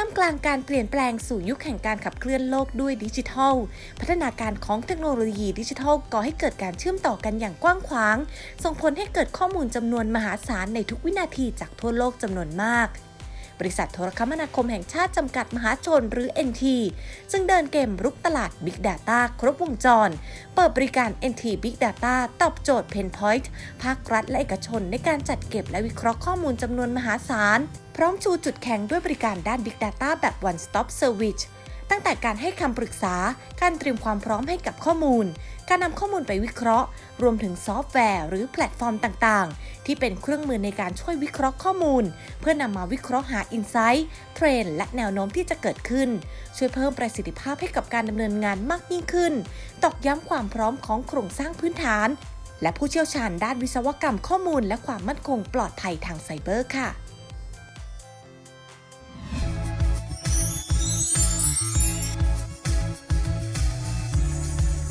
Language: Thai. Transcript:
ท่ามกลางการเปลี่ยนแปลงสู่ยุคแห่งการขับเคลื่อนโลกด้วยดิจิทัล พัฒนาการของเทคโนโลยีดิจิทัลก่อให้เกิดการเชื่อมต่อกันอย่างกว้างขวาง ส่งผลให้เกิดข้อมูลจำนวนมหาศาลในทุกวินาทีจากทั่วโลกจำนวนมาก บริษัทโทรคมนาคมแห่งชาติจำกัดมหาชนหรือ NT ซึ่งเดินเกมรุกตลาด Big Data ครบวงจร เปิดบริการ NT Big Data ตอบโจทย์เพนพอยต์ภาครัฐและเอกชนในการจัดเก็บและวิเคราะห์ข้อมูลจำนวนมหาศาล พร้อมชูจุดแข็งด้วยบริการด้าน Big Data แบบ One Stop Service ตั้งแต่การให้คำปรึกษา การเตรียมความพร้อมให้กับข้อมูล การนำข้อมูลไปวิเคราะห์ รวมถึงซอฟต์แวร์หรือแพลตฟอร์มต่างๆ ที่เป็นเครื่องมือในการช่วยวิเคราะห์ข้อมูล เพื่อนำมาวิเคราะห์หาอินไซต์เทรนและแนวโน้มที่จะเกิดขึ้น ช่วยเพิ่มประสิทธิภาพให้กับการดำเนินงานมากยิ่งขึ้น ตอกย้ำความพร้อมของโครงสร้างพื้นฐาน และผู้เชี่ยวชาญด้านวิศวกรรมข้อมูล และความมั่นคงปลอดภัยทางไซเบอร์ค่ะ